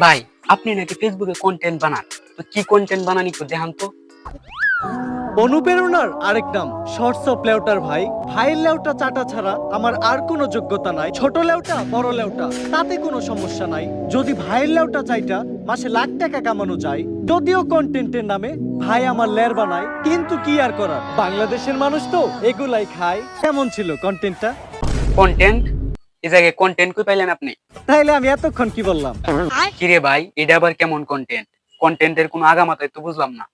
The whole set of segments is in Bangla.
ভাই আপনি নাকি ফেসবুকে কন্টেন্ট বানান। তো কি কন্টেন্ট বানান একটু দেখান তো। অনুপ্রেরণার আরেক নাম শর্টস অফ লেউটার ভাই। ভাইয়ের লেউটা চাটা ছাড়া আমার আর কোনো যোগ্যতা নাই। ছোট লেউটা বড় লেউটা তাতে কোনো সমস্যা নাই। যদি ভাইয়ের লেউটা চাইটা মাসে লাখ টাকা কামানো যায়। যদিও কন্টেন্টের নামে ভাই আমার লের বানায় কিন্তু কি আর করার? বাংলাদেশের মানুষ তো এগুলাই খায়। কেমন ছিল কন্টেন্টটা কন্টেন্ট জায়গায় কন্টেন্ট কই পাইলেন আপনি? তাইলে আমি এতক্ষণ কি বললাম? কিরে ভাই এটা আবার কেমন কন্টেন্ট কন্টেন্টের কোনো আগামাতায় তো বুঝলাম না।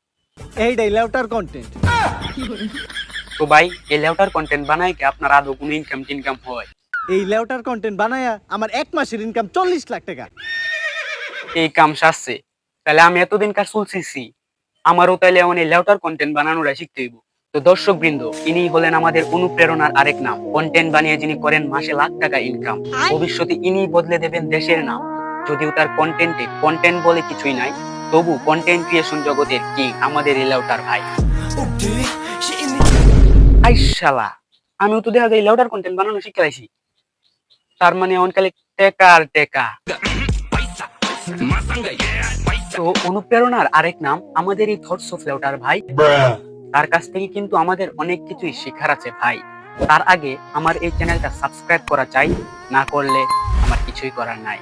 এইটাই লেউটার কন্টেন্ট তো ভাই এই লেউটার কন্টেন্ট কি আপনার আদৌ কোনো ইনকাম টিনকাম হয়? এই লেউটার কন্টেন্ট বানায়া আমার এক মাসের ইনকাম চল্লিশ লাখ টাকা। এই কাম তাহলে আমি এতদিন কাজ চলছিছি আমারও তাহলে এই লেউটার কন্টেন্ট বানানোটা শিখতে হইব। তো দর্শক বৃন্দ ইনি হলেন আমাদের অনুপ্রেরণার আরেক নাম কন্টেন্ট বানিয়ে যিনি করেন মাসে লাখ টাকা ইনকাম ভবিষ্যতে ইনি বদলে দেবেন দেশের নাম। যদিও তার কন্টেন্টে কন্টেন্ট বলে কিছুই নাই, তবু কন্টেন্ট ক্রিয়েশন জগতের কি আমাদের এই লেউটার ভাই। আই শালা, আমিও তো দেখা যায় লেউটার কন্টেন্ট বানানো শিখে আইছি তার মানে অনকালে টেকা আর টেকা। তো অনুপ্রেরণার আরেক নাম আমাদের এই থটস অফ লেউটার ভাই। তার কাছ থেকে কিন্তু আমাদের অনেক কিছুই শেখার আছে ভাই। তার আগে আমার এই চ্যানেলটা সাবস্ক্রাইব করা চাই, না করলে আমার কিছুই করার নাই।